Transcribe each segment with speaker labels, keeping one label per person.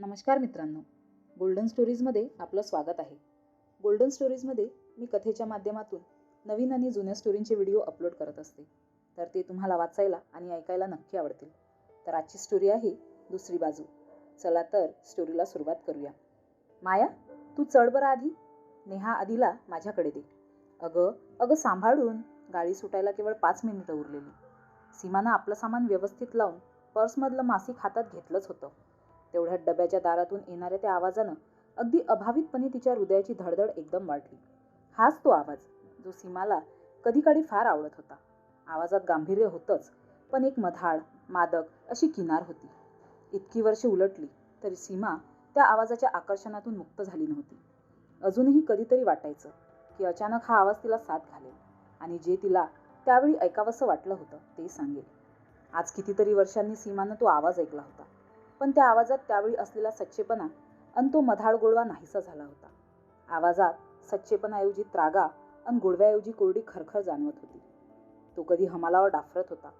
Speaker 1: नमस्कार मित्रांनो. गोल्डन स्टोरीजमध्ये आपलं स्वागत आहे. गोल्डन स्टोरीजमध्ये मी कथेच्या माध्यमातून नवीन आणि जुन्या स्टोरींचे व्हिडिओ अपलोड करत असते. तर ते तुम्हाला वाचायला आणि ऐकायला नक्की आवडतील. तर आजची स्टोरी आहे दुसरी बाजू. चला तर स्टोरीला सुरुवात करूया. माया तू चढ बरं आधी. नेहा आधीला माझ्याकडे दे. अगं अगं सांभाळून. गाडी सुटायला केवळ पाच मिनिटं उरलेली. सीमानं आपलं सामान व्यवस्थित लावून पर्समधलं मासिक हातात घेतलंच होतं. तेवढ्यात डब्याच्या दारातून येणाऱ्या त्या आवाजानं अगदी अभावितपणे तिच्या हृदयाची धडधड एकदम वाढली. हाच तो आवाज जो सीमाला कधीकाळी फार आवडत होता. आवाजात गांभीर्य होतंच पण एक मधाळ मादक अशी किनार होती. इतकी वर्षे उलटली तरी सीमा त्या आवाजाच्या आकर्षणातून मुक्त झाली नव्हती. अजूनही कधीतरी वाटायचं की अचानक हा आवाज तिला साथ घालेल आणि जे तिला त्यावेळी ऐकावंसं वाटलं होतं ते सांगेल. आज कितीतरी वर्षांनी सीमानं तो आवाज ऐकला होता. पण त्या आवाजात त्यावेळी असलेला सच्चेपणा आणि तो मधाळ गोडवा नाहीसा झाला होता. आवाजात सच्चेपणाऐवजी त्रागा आणि गोडव्याऐवजी कोरडी खरखर जाणवत होती. तो कधी हमालावर डाफरत होता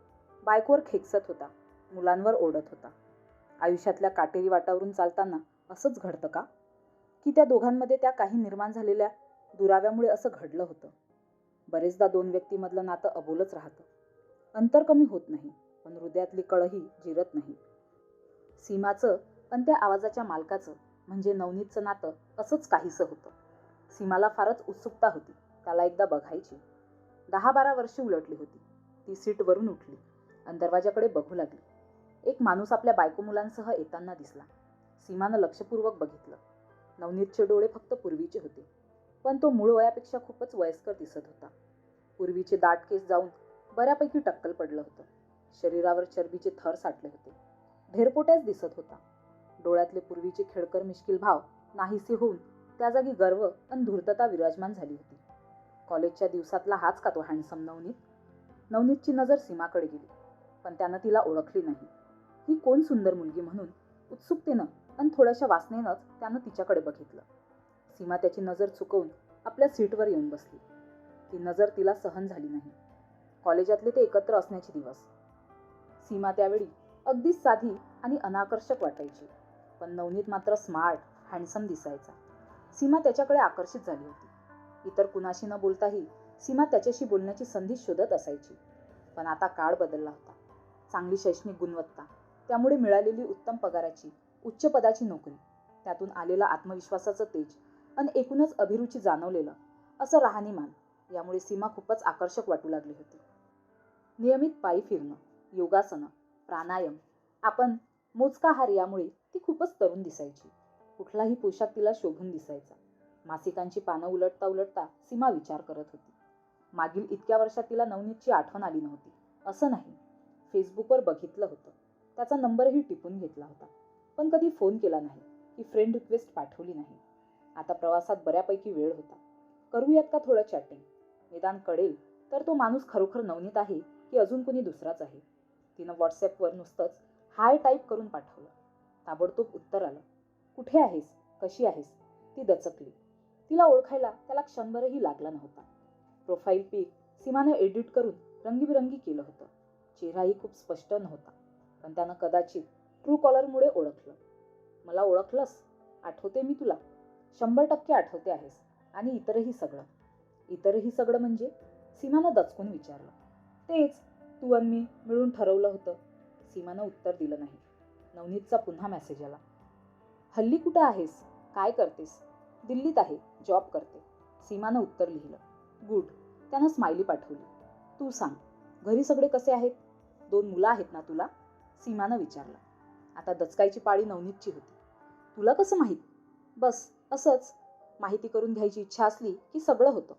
Speaker 1: बायकोवर खेकसत होता मुलांवर ओढत होता. आयुष्यातल्या काटेरी वाटावरून चालताना असंच घडतं का? की त्या दोघांमध्ये त्या काही निर्माण झालेल्या दुराव्यामुळे असं घडलं होतं? बरेचदा दोन व्यक्तीमधलं नातं अबोलच राहतं. अंतर कमी होत नाही पण हृदयातली कळही जिरत नाही. सीमाचं पण त्या आवाजाच्या मालकाचं म्हणजे नवनीतचं नातं असंच काहीसं होतं. सीमाला फारच उत्सुकता होती त्याला एकदा बघायची. दहा बारा वर्षे उलटली होती. ती सीटवरून उठली आणि दरवाजाकडे बघू लागली. एक माणूस आपल्या बायको मुलांसह येताना दिसला. सीमानं लक्षपूर्वक बघितलं. नवनीतचे डोळे फक्त पूर्वीचे होते पण तो मूळ वयापेक्षा खूपच वयस्कर दिसत होता. पूर्वीचे दाट केस जाऊन बऱ्यापैकी टक्कल पडलं होतं. शरीरावर चरबीचे थर साठले होते. ढेरपोट्याच दिसत होता. डोळ्यातले पूर्वीचे खेळकर मिश्किल भाव नाहीसे होऊन त्या जागी गर्व आणि धूर्तता विराजमान झाली होती. कॉलेजच्या दिवसातला हाच का तो हँडसम नवनीत? नवनीतची नजर सीमाकडे गेली पण त्यानं तिला ओळखली नाही. ही कोण सुंदर मुलगी म्हणून उत्सुकतेनं आणि थोड्याशा वासनेनंच त्यानं तिच्याकडे बघितलं. सीमा त्याची नजर चुकवून आपल्या सीटवर येऊन बसली. ती नजर तिला सहन झाली नाही. कॉलेजातले ते एकत्र असण्याचे दिवस. सीमा त्यावेळी अगदीच साधी आणि अनाकर्षक वाटायची. पण नवनीत मात्र स्मार्ट हँडसम दिसायचा. सीमा त्याच्याकडे आकर्षित झाली होती. इतर कुणाशी न बोलताही सीमा त्याच्याशी बोलण्याची संधी शोधत असायची. पण आता काळ बदलला होता. चांगली शैक्षणिक गुणवत्ता त्यामुळे मिळालेली उत्तम पगाराची उच्च पदाची नोकरी त्यातून आलेला आत्मविश्वासाचं तेज आणि एकूणच अभिरुची जाणवलेलं असं राहणीमान यामुळे सीमा खूपच आकर्षक वाटू लागली होती. नियमित पायी फिरणं योगासनं प्राणायाम. आपण मोजकाहार यामुळे ती खूपच तरुण दिसायची. कुठलाही पोशाख तिला शोभून दिसायचा. मासिकांची पानं उलटता उलटता सीमा विचार करत होती. मागील इतक्या वर्षात तिला नवनीतची आठवण आली नव्हती. असं नाही. फेसबुकवर बघितलं होतं. त्याचा नंबरही टिपून घेतला होता. पण कधी फोन केला नाही की फ्रेंड रिक्वेस्ट पाठवली नाही. आता प्रवासात बऱ्यापैकी वेळ होता. करूयात का थोडं चॅटिंग निदान कळेल. तर तो माणूस खरोखर नवनीत आहे की अजून कुणी दुसराच आहे? तिनं व्हॉट्सॲपवर नुसतंच हाय टाईप करून पाठवलं. ताबडतोब उत्तर आलं. कुठे आहेस? कशी आहेस? ती दचकली. तिला ओळखायला त्याला क्षणभरही लागला नव्हता. प्रोफाईल पिक सीमानं एडिट करून रंगीबिरंगी केलं होतं. चेहराही खूप स्पष्ट नव्हता पण त्यानं कदाचित ट्रू कॉलरमुळे ओळखलं. मला ओळखलंस? आठवते मी तुला? शंभर टक्के आठवते आहेस आणि इतरही सगळं. इतरही सगळं म्हणजे? सीमानं दचकून विचारलं. तेच तू आणि मी मिळून ठरवलं होतं. सीमानं उत्तर दिलं नाही. नवनीतचा पुन्हा मेसेज आला. हल्ली कुठं आहेस? काय करतेस? दिल्लीत आहे. जॉब करते. सीमानं उत्तर लिहिलं. गुड त्यानं स्माइली पाठवली. तू सांग घरी सगळे कसे आहेत? दोन मुलं आहेत ना तुला? सीमानं विचारलं. आता दचकायची पाळी नवनीतची होती. तुला कसं माहीत? बस असंच. माहिती करून घ्यायची इच्छा असली की सगळं होतं.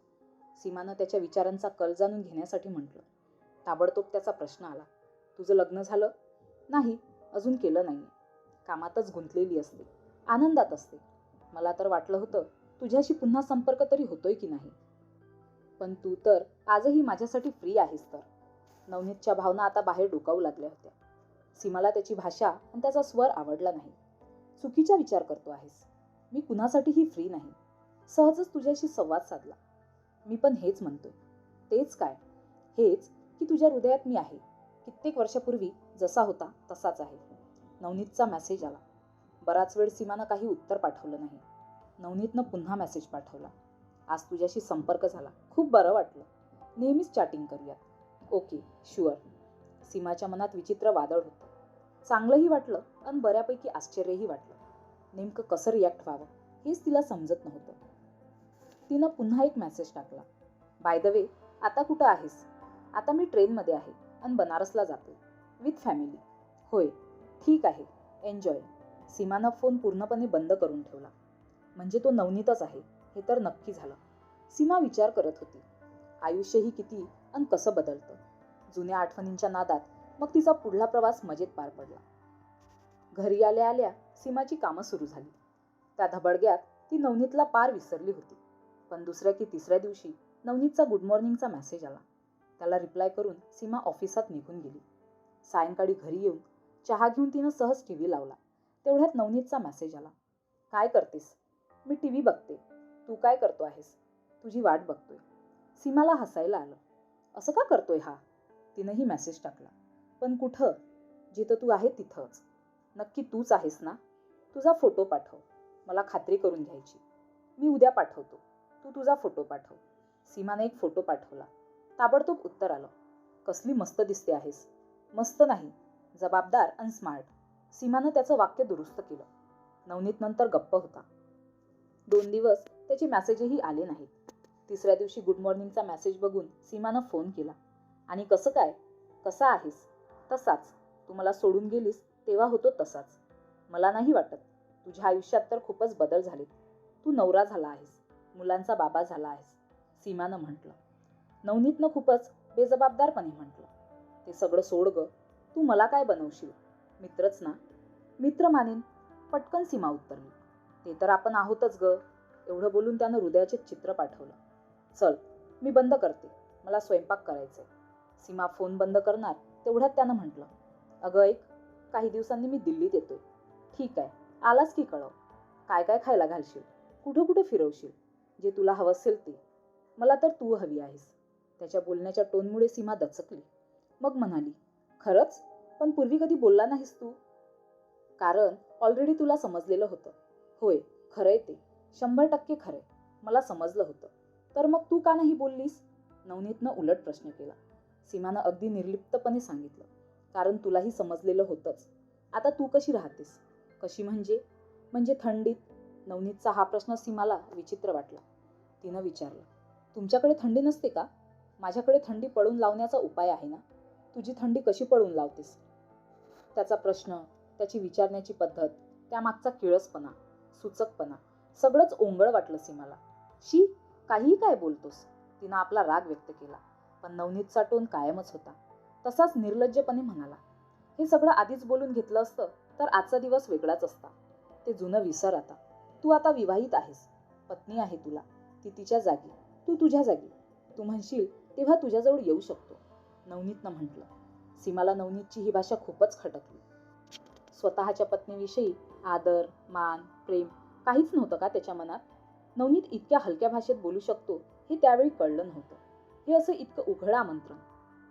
Speaker 1: सीमानं त्याच्या विचारांचा कल जाणून घेण्यासाठी म्हटलं. ताबडतोब त्याचा प्रश्न आला. तुझं लग्न झालं? नाही अजून केलं नाही कामातच गुंतलेली असते. आनंदात असते. मला तर वाटलं होतं तुझ्याशी पुन्हा संपर्क तरी होतोय की नाही? पण तू तर आजही माझ्यासाठी फ्री आहेस तर. नवनीतच्या भावना आता बाहेर डोकावू लागल्या होत्या. सीमाला त्याची भाषा आणि त्याचा स्वर आवडला नाही. चुकीचा विचार करतो आहेस. मी कुणासाठीही फ्री नाही. सहजच तुझ्याशी संवाद साधला. मी पण हेच म्हणतोय. तेच काय? हेच की तुझ्या हृदयात मी आहे. कित्येक वर्षापूर्वी जसा होता तसाच आहे. नवनीतचा मेसेज आला. बराच वेळ सीमानं काही उत्तर पाठवलं नाही. नवनीतनं पुन्हा मेसेज पाठवला. आज तुझ्याशी संपर्क झाला. खूप बरं वाटलं. नेहमीच चॅटिंग करूयात. ओके शुअर सीमाच्या मनात विचित्र वादळ होतं. चांगलंही वाटलं आणि बऱ्यापैकी आश्चर्यही वाटलं. नेमकं कसं रिॲक्ट व्हावं हेच तिला समजत नव्हतं. तिनं पुन्हा एक मेसेज टाकला. बाय द वे आता कुठं आहेस? आता मी ट्रेनमध्ये आहे आणि बनारसला जाते. विथ फॅमिली होय ठीक आहे. एन्जॉय सीमानं फोन पूर्णपणे बंद करून ठेवला. म्हणजे तो नवनीतच आहे हे तर नक्की झालं. सीमा विचार करत होती. आयुष्यही किती आणि कसं बदलतं? जुन्या आठवणींच्या नादात मग तिचा पुढला प्रवास मजेत पार पडला. घरी आल्या आल्या सीमाची कामं सुरू झाली. त्या धबडग्यात ती नवनीतला पार विसरली होती. पण दुसऱ्या की तिसऱ्या दिवशी नवनीतचा गुड मॉर्निंगचा मेसेज आला. त्याला रिप्लाय करून सीमा ऑफिसात निघून गेली. सायंकाळी घरी येऊन चहा घेऊन तिनं सहज टी व्ही लावला. तेवढ्यात नवनीतचा मेसेज आला. काय करतेस? मी टी व्ही बघते. तू काय करतो आहेस? तुझी वाट बघतोय. सीमाला हसायला आलं. असं का करतोय हा? तिनंही मेसेज टाकला. पण कुठं? जिथं तू आहे तिथंच. नक्की तूच आहेस ना? तुझा फोटो पाठव. मला खात्री करून घ्यायची. मी उद्या पाठवतो. तू तुझा फोटो पाठव. सीमाने एक फोटो पाठवला. ताबडतोब उत्तर आलं. कसली मस्त दिसते आहेस. मस्त नाही. जबाबदार आणि स्मार्ट सीमानं त्याचं वाक्य दुरुस्त केलं. नवनीत नंतर गप्प होता. दोन दिवस त्याचे मॅसेजही आले नाहीत. तिसऱ्या दिवशी गुड मॉर्निंगचा मेसेज बघून सीमानं फोन केला. आणि कसं काय? कसा आहेस? तसाच. तू मला सोडून गेलीस तेव्हा होतो तसाच. मला नाही वाटत. तुझ्या आयुष्यात तर खूपच बदल झालेत. तू नवरा झाला आहेस. मुलांचा बाबा झाला आहेस. सीमानं म्हटलं. नवनीतनं खूपच बेजबाबदारपणे म्हटलं ते सगळं सोड ग तू मला काय बनवशील? मित्रच ना. मित्र मानेन. पटकन सीमा उत्तरली ते तर आपण आहोतच ग. एवढं बोलून त्यानं हृदयाचे चित्र पाठवलं. चल मी बंद करते. मला स्वयंपाक करायचंय. सीमा फोन बंद करणार तेवढ्यात त्यानं म्हटलं अगं एक काही दिवसांनी मी दिल्लीत येतोय. ठीक आहे. आलास की कळव. काय काय खायला घालशील? कुठं कुठं फिरवशील? जे तुला हवं असेल ते. मला तर तू हवी आहेस. त्याच्या बोलण्याच्या टोनमुळे सीमा दचकली. मग म्हणाली खरंच? पण पूर्वी कधी बोलला नाहीस तू? कारण ऑलरेडी तुला समजलेलं होतं. होय खरंय ते. शंभर टक्के खरंय. मला समजलं होतं. तर मग तू का नाही बोललीस? नवनीतनं उलट प्रश्न केला. सीमानं अगदी निर्लिप्तपणे सांगितलं कारण तुलाही समजलेलं होतंच. आता तू कशी राहतेस? कशी म्हणजे? म्हणजे थंडीत? नवनीतचा हा प्रश्न सीमाला विचित्र वाटला. तिनं विचारलं तुमच्याकडे थंडी नसते का? माझ्याकडे थंडी पळून लावण्याचा उपाय आहे ना? तुझी थंडी कशी पळून लावतेस? त्याचा प्रश्न त्याची विचारण्याची पद्धत त्यामागचा किळसपणा सुचकपणा सगळंच ओंगळ वाटलं सीमाला. शी काहीही काय बोलतोस? तिनं आपला राग व्यक्त केला. पण नवनीतचा टोन कायमच होता. तसाच निर्लज्जपणे म्हणाला हे सगळं आधीच बोलून घेतलं असतं तर आजचा दिवस वेगळाच असता. ते जुनं विसर आता. तू आता विवाहित आहेस. पत्नी आहे तुला. ती तिच्या जागी. तू तुझ्या जागी. तू म्हणशील तेव्हा तुझ्याजवळ येऊ शकतो. नवनीतनं म्हटलं. सीमाला नवनीतची ही भाषा खूपच खटकली. स्वतःच्या पत्नीविषयी आदर मान प्रेम काहीच नव्हतं का त्याच्या मनात? नवनीत इतक्या हलक्या भाषेत बोलू शकतो हे त्यावेळी कळलं नव्हतं. हे असं इतकं उघड आमंत्रण.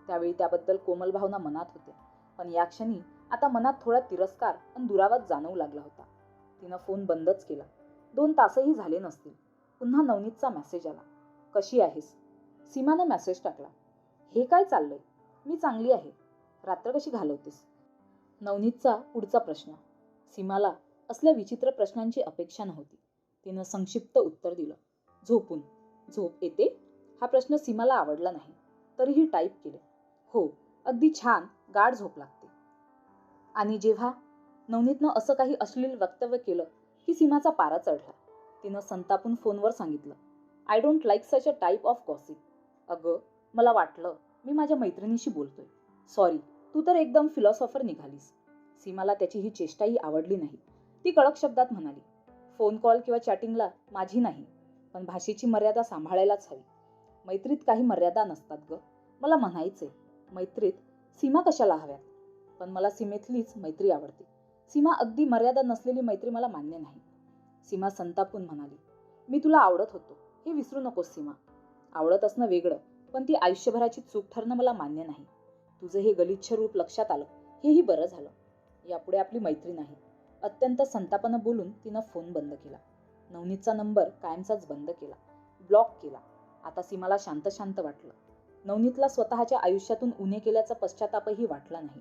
Speaker 1: त्यावेळी त्याबद्दल कोमल भावना मनात होत्या. पण या क्षणी आता मनात थोडा तिरस्कार आणि दुरावात जाणवू लागला होता. तिनं फोन बंदच केला. दोन तासही झाले नसतील. पुन्हा नवनीतचा मेसेज आला. कशी आहेस? सीमानं मेसेज टाकला. हे काय चाललंय? मी चांगली आहे. रात्र कशी घालवतेस? नवनीतचा पुढचा प्रश्न. सीमाला असल्या विचित्र प्रश्नांची अपेक्षा नव्हती. तिनं संक्षिप्त उत्तर दिलं. झोपून. झोप येते? हा प्रश्न सीमाला आवडला नाही. तरीही टाईप केले. हो अगदी छान. गाढ झोप लागते. आणि जेव्हा नवनीतनं असं काही अश्लील वक्तव्य केलं की सीमाचा पारा चढला तिनं संतापून फोनवर सांगितलं I don't like such a type of gossip अगं मला वाटलं मी माझ्या मैत्रिणीशी बोलतोय. सॉरी तू तर एकदम फिलॉसॉफर निघालीस. सीमाला त्याची ही चेष्टाही आवडली नाही. ती कडक शब्दात म्हणाली फोन कॉल किंवा चॅटिंगला माझी नाही पण भाषेची मर्यादा सांभाळायलाच हवी. मैत्रीत काही मर्यादा नसतात ग. मला म्हणायचंय मैत्रीत सीमा कशाला हव्यात? पण मला सीमेतलीच मैत्री आवडते. सीमा अगदी मर्यादा नसलेली मैत्री मला मान्य नाही. सीमा संतापून म्हणाली मी तुला आवडत होतो. हे विसरू नकोस सीमा. आवडत असणं वेगळं पण ती आयुष्यभराची चूक ठरणं मला मान्य नाही. तुझं हे गलिच्छ रूप लक्षात आलं हेही बरं झालं. यापुढे आपली मैत्री नाही. अत्यंत संतापानं बोलून तिनं फोन बंद केला. नवनीतचा नंबर कायमचाच बंद केला. ब्लॉक केला. आता सीमाला शांत शांत वाटलं. नवनीतला स्वतःच्या आयुष्यातून उणे केल्याचा पश्चातापही वाटला नाही.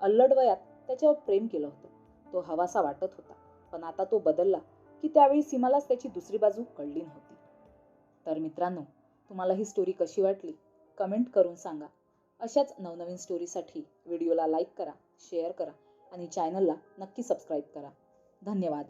Speaker 1: अल्लड वयात त्याच्यावर प्रेम केलं होतं. तो हवासा वाटत होता पण आता तो बदलला की त्यावेळी सीमालाच त्याची दुसरी बाजू कळली नव्हती. तर मित्रांनो तुम्हाला ही स्टोरी कशी वाटली कमेंट करून सांगा. अशाच नवनवीन स्टोरीसाठी व्हिडिओला लाईक करा शेअर करा आणि चॅनलला नक्की सबस्क्राईब करा. धन्यवाद.